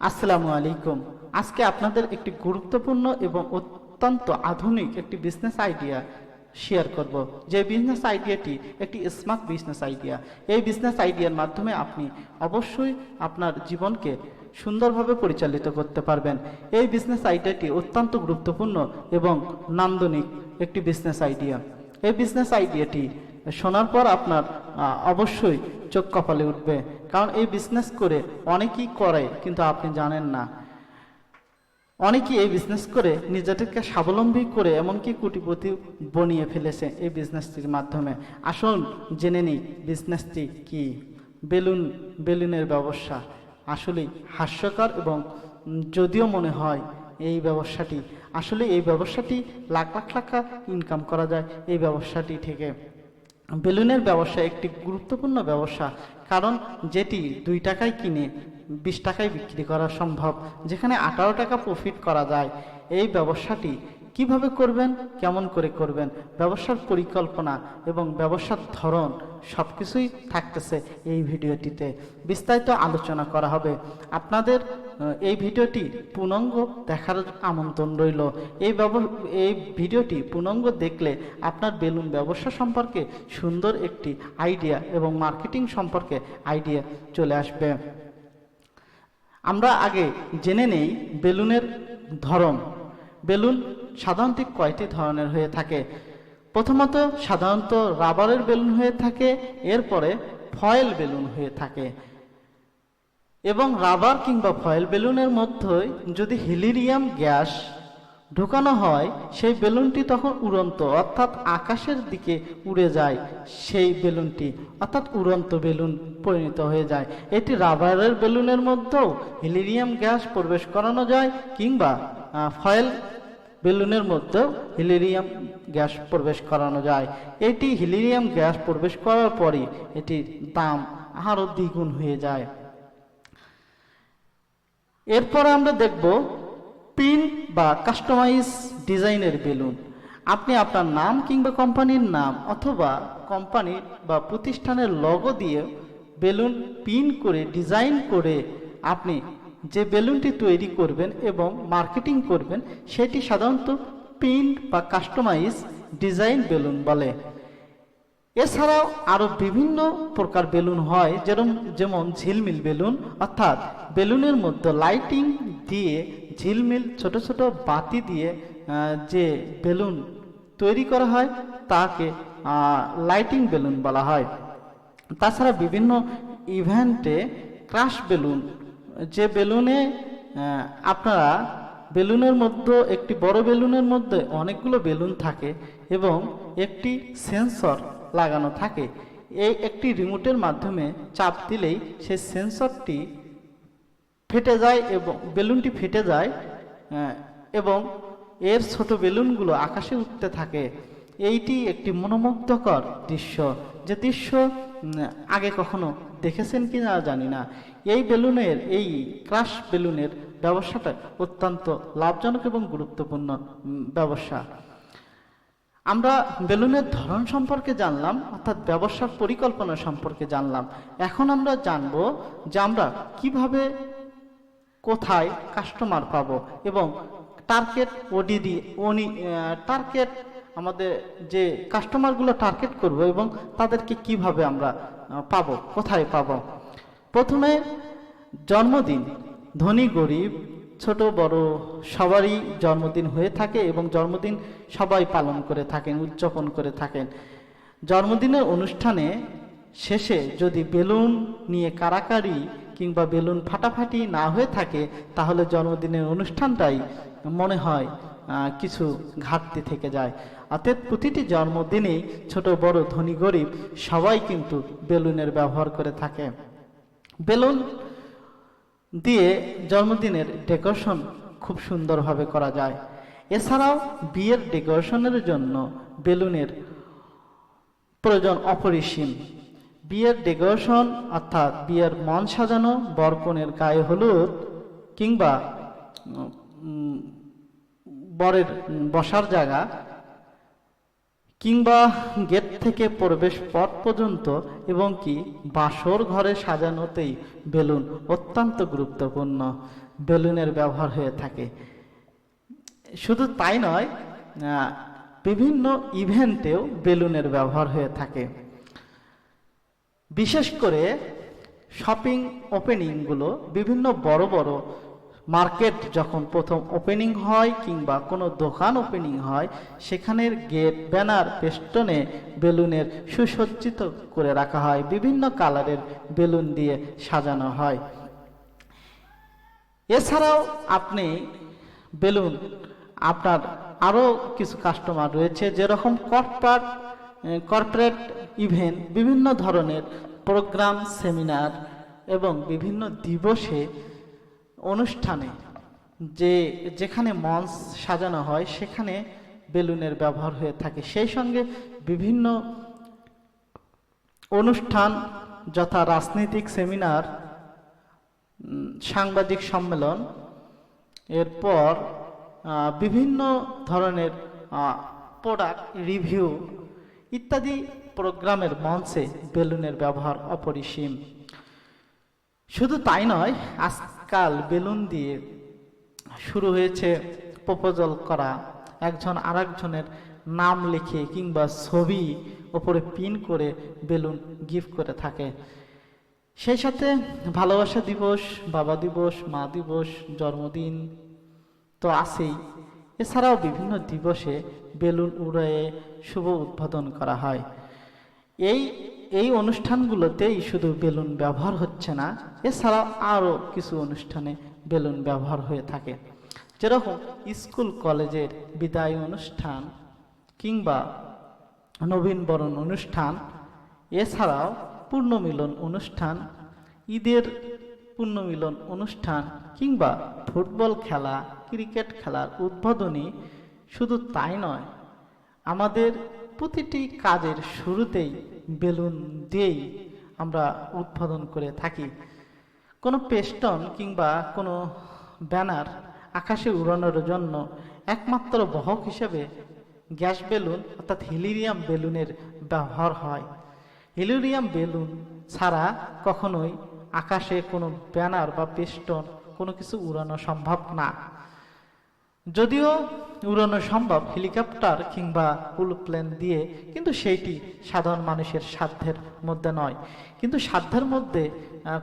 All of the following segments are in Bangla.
আসসালামু আলাইকুম। আজকে আপনাদের একটি গুরুত্বপূর্ণ এবং অত্যন্ত আধুনিক একটি বিজনেস আইডিয়া শেয়ার করব। যে বিজনেস আইডিয়াটি একটি স্মার্ট বিজনেস আইডিয়া এই বিজনেস আইডিয়ার মাধ্যমে আপনি অবশ্যই আপনার জীবনকে সুন্দরভাবে পরিচালিত করতে পারবেন। এই বিজনেস আইডিয়াটি অত্যন্ত গুরুত্বপূর্ণ এবং নান্দনিক একটি বিজনেস আইডিয়া এই বিজনেস আইডিয়াটি শোনার পর আপনার অবশ্যই চোখ কপালে উঠবে। কারণ এই বিজনেস করে অনেকেই করে, কিন্তু আপনি জানেন না। অনেকেই এই বিজনেস করে নিজেদেরকে স্বাবলম্বী করে এমনকি কোটিপতি বনিয়ে ফেলেছে এই বিজনেসটির মাধ্যমে। আসুন জেনে নিই বিজনেসটি কি? বেলুন, বেলুনের ব্যবসা আসলেই হাস্যকর এবং যদিও মনে হয় এই ব্যবসাটি আসলে এই ব্যবসাটি লাখ লাখ টাকা ইনকাম করা যায়, এই ব্যবসাটি থেকে। বেলুনের ব্যবসা একটি গুরুত্বপূর্ণ ব্যবসা, কারণ যেটি দুই টাকায় কিনে বিশ টাকায় বিক্রি করা সম্ভব, যেখানে আঠারো টাকা প্রফিট করা যায়। এই ব্যবসাটি কীভাবে করবেন, কেমন করে করবেন, ব্যবসার পরিকল্পনা এবং ব্যবসার ধরন সব কিছুই থাকতেছে এই ভিডিওটিতে। বিস্তারিত আলোচনা করা হবে। আপনাদের এই ভিডিওটি পূর্ণাঙ্গ দেখার আমন্ত্রণ রইল। এই এই ভিডিওটি পূর্ণাঙ্গ দেখলে আপনার বেলুন ব্যবসা সম্পর্কে সুন্দর একটি আইডিয়া এবং মার্কেটিং সম্পর্কে আইডিয়া চলে আসবে। আমরা আগে জেনে নেই বেলুনের ধরন। বেলুন সাধারণত কয়টি ধরনের হয়ে থাকে? প্রথমত সাধারণত রাবারের বেলুন হয়ে থাকে, এরপরে ফয়েল বেলুন হয়ে থাকে। এবং রাবার কিংবা ফয়েল বেলুনের মধ্যে যদি হিলিরিয়াম গ্যাস ঢোকানো হয়, সেই বেলুনটি তখন উড়ন্ত, অর্থাৎ আকাশের দিকে উড়ে যায়, সেই বেলুনটি, অর্থাৎ উড়ন্ত বেলুন পরিণত হয়ে যায়। এটি রাবারের বেলুনের মধ্যেও হিলিরিয়াম গ্যাস প্রবেশ করানো যায়, কিংবা ফয়েল বেলুনের মধ্যেও হিলিরিয়াম গ্যাস প্রবেশ করানো যায়। এটি হিলিরিয়াম গ্যাস প্রবেশ করার পরই এটির দাম আরও দ্বিগুণ হয়ে যায়। এরপরে আমরা দেখব পিন বা কাস্টমাইজ ডিজাইনের বেলুন। আপনি আপনার নাম কিংবা কোম্পানির নাম অথবা কোম্পানি বা প্রতিষ্ঠানের লগো দিয়ে বেলুন পিন করে, ডিজাইন করে আপনি যে বেলুনটি তৈরি করবেন এবং মার্কেটিং করবেন, সেটি সাধারণত পিন বা কাস্টমাইজ ডিজাইন বেলুন বলে। এছাড়াও আরও বিভিন্ন প্রকার বেলুন হয় যেরকম যেমন ঝিলমিল বেলুন, অর্থাৎ বেলুনের মধ্যে লাইটিং দিয়ে ঝিলমিল, ছোট ছোট বাতি দিয়ে যে বেলুন তৈরি করা হয়, তাকে লাইটিং বেলুন বলা হয়। তাছাড়া বিভিন্ন ইভেন্টে ক্রাশ বেলুন, যে বেলুনে আপনারা বেলুনের মধ্যে, একটি বড় বেলুনের মধ্যে অনেকগুলো বেলুন থাকে এবং একটি সেন্সর লাগানো থাকে। এই একটি রিমোটের মাধ্যমে চাপ দিলেই সেই সেন্সরটি ফেটে যায় এবং বেলুনটি ফেটে যায় এবং এর ছোট বেলুনগুলো আকাশে উঠতে থাকে। এইটি একটি মনোমুগ্ধকর দৃশ্য। যে দৃশ্য আগে কখনো দেখেছেন কি না জানি না। এই বেলুনের, এই ক্রাশ বেলুনের ব্যবসাটা অত্যন্ত লাভজনক এবং গুরুত্বপূর্ণ ব্যবসা। আমরা বেলুনের ধরন সম্পর্কে জানলাম, অর্থাৎ ব্যবসার পরিকল্পনা সম্পর্কে জানলাম। এখন আমরা জানব যে আমরা কীভাবে কোথায় কাস্টমার পাবো এবং টার্গেট ওডিডি ওনি টার্গেট আমাদের যে কাস্টমারগুলো টার্গেট করব এবং তাদেরকে কীভাবে আমরা পাব, কোথায় পাবো। প্রথমে জন্মদিন, ধনী, গরিব ছোট বড় সবারই জন্মদিন হয়ে থাকে এবং জন্মদিন সবাই পালন করে থাকেন, উদযাপন করে থাকেন। জন্মদিনের অনুষ্ঠানে শেষে যদি বেলুন নিয়ে কারাকারি কিংবা বেলুন ফাটাফাটি না হয়ে থাকে, তাহলে জন্মদিনের অনুষ্ঠানটাই মনে হয় কিছু ঘাটতি থেকে যায়। অর্থাৎ প্রতিটি জন্মদিনেই ছোট বড় ধনী গরিব সবাই কিন্তু বেলুনের ব্যবহার করে থাকে। বেলুন দিয়ে জন্মদিনের ডেকোরেশন খুব সুন্দরভাবে করা যায়। এছাড়াও বিয়ের ডেকোরেশনের জন্য বেলুনের প্রয়োজন অপরিসীম। বিয়ের ডেকোরেশন অর্থাৎ বিয়ের মন সাজানো, বরকনের গায়ে হলুদ কিংবা বরের বসার জায়গা কিংবা গেট থেকে প্রবেশ পথ পর্যন্ত এবং কি বাসর ঘরে সাজানোতেই বেলুন অত্যন্ত গুরুত্বপূর্ণ বেলুনের ব্যবহার হয়ে থাকে। শুধু তাই নয় বিভিন্ন ইভেন্টেও বেলুনের ব্যবহার হয়ে থাকে। বিশেষ করে শপিং ওপেনিংগুলো বিভিন্ন বড় বড় মার্কেট যখন প্রথম ওপেনিং হয় কিংবা কোনো দোকান ওপেনিং হয়, সেখানের গেট, ব্যানার, পেস্টনে বেলুনের সুসজ্জিত করে রাখা হয়, বিভিন্ন কালারের বেলুন দিয়ে সাজানো হয়। এছাড়াও আপনি বেলুন, আপনার আরও কিছু কাস্টমার রয়েছে, যেরকম কর্পোরেট কর্পোরেট ইভেন্ট, বিভিন্ন ধরনের প্রোগ্রাম, সেমিনার এবং বিভিন্ন দিবসে অনুষ্ঠানে যে যেখানে মঞ্চ সাজানো হয়, সেখানে বেলুনের ব্যবহার হয়ে থাকে। সেই সঙ্গে বিভিন্ন অনুষ্ঠান যথা রাজনৈতিক সেমিনার সাংবাদিক সম্মেলন, এরপর বিভিন্ন ধরনের প্রোডাক্ট রিভিউ ইত্যাদি প্রোগ্রামের মঞ্চে বেলুনের ব্যবহার অপরিসীম। শুধু তাই নয় আজকাল বেলুন দিয়ে শুরু হয়েছে প্রপোজাল করা। একজন আরেকজনের নাম লিখে কিংবা ছবি ওপরে পিন করে বেলুন গিফট করে থাকে। সেই সাথে ভালোবাসা দিবস, বাবা দিবস, মা দিবস, জন্মদিন তো আছেই। এছাড়াও বিভিন্ন দিবসে বেলুন উড়ে শুভ উদ্বোধন করা হয়। এই এই অনুষ্ঠানগুলোতেই শুধু বেলুন ব্যবহার হচ্ছে না, এছাড়াও আরও কিছু অনুষ্ঠানে বেলুন ব্যবহার হয়ে থাকে। যেরকম স্কুল, কলেজের বিদায় অনুষ্ঠান কিংবা নবীনবরণ অনুষ্ঠান, এছাড়াও পূর্ণমিলন অনুষ্ঠান, ঈদের পূর্ণমিলন অনুষ্ঠান কিংবা ফুটবল খেলা, ক্রিকেট খেলার উদ্বোধনী শুধু তাই নয়, আমাদের প্রতিটি কাজের শুরুতেই বেলুন দিয়েই আমরা উৎপাদন করে থাকি। কোনো পেস্টন কিংবা কোনো ব্যানার আকাশে উড়ানোর জন্য একমাত্র বহক হিসেবে গ্যাস বেলুন অর্থাৎ হিলিরিয়াম বেলুনের ব্যবহার হয়। হিলিরিয়াম বেলুন ছাড়া কখনোই আকাশে কোনো ব্যানার বা পেস্টন কোনো কিছু উড়ানো সম্ভব না। যদিও উড়ানো সম্ভব হেলিকপ্টার কিংবা প্লেন দিয়ে, কিন্তু সেইটি সাধারণ মানুষের সাধ্যের মধ্যে নয়। কিন্তু সাধ্যের মধ্যে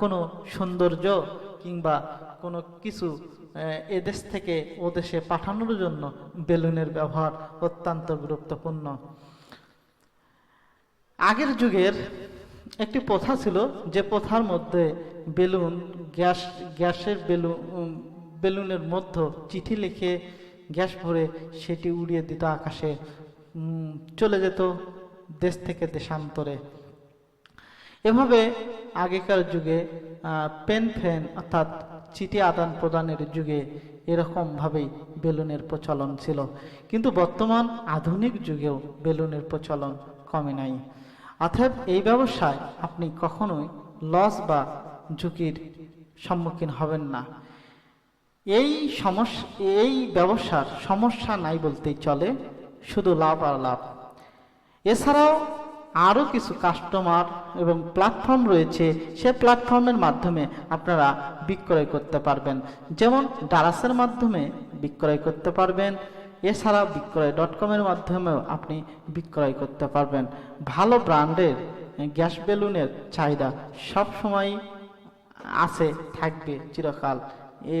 কোনো সৌন্দর্য কিংবা কোনো কিছু এদেশ থেকে ও দেশে পাঠানোর জন্য বেলুনের ব্যবহার অত্যন্ত গুরুত্বপূর্ণ। আগের যুগের একটি প্রথা ছিল যে প্রথার মধ্যে বেলুন, গ্যাস, গ্যাসের বেলুন বেলুনের মধ্যে চিঠি লিখে গ্যাস ভরে সেটি উড়িয়ে দিত আকাশে। চলে যেত দেশ থেকে দেশান্তরে। এভাবে আগেকার যুগে পেন ফেন অর্থাৎ চিঠি আদান প্রদানের যুগে এরকমভাবেই বেলুনের প্রচলন ছিল। কিন্তু বর্তমান আধুনিক যুগেও বেলুনের প্রচলন কমে নাই। অর্থাৎ এই ব্যবসায় আপনি কখনোই লস বা ঝুঁকির সম্মুখীন হবেন না। এই সমস্যা, এই ব্যবসার সমস্যা নাই বলতেই চলে, শুধু লাভ আর লাভ। এছাড়াও আরও কিছু কাস্টমার এবং প্ল্যাটফর্ম রয়েছে, সে প্ল্যাটফর্মের মাধ্যমে আপনারা বিক্রয় করতে পারবেন। যেমন ডারাসের মাধ্যমে বিক্রয় করতে পারবেন এছাড়া বিক্রয় ডট কমের মাধ্যমেও আপনি বিক্রয় করতে পারবেন। ভালো ব্র্যান্ডের গ্যাস বেলুনের চাহিদা সবসময় আছে, থাকবে চিরকাল। এ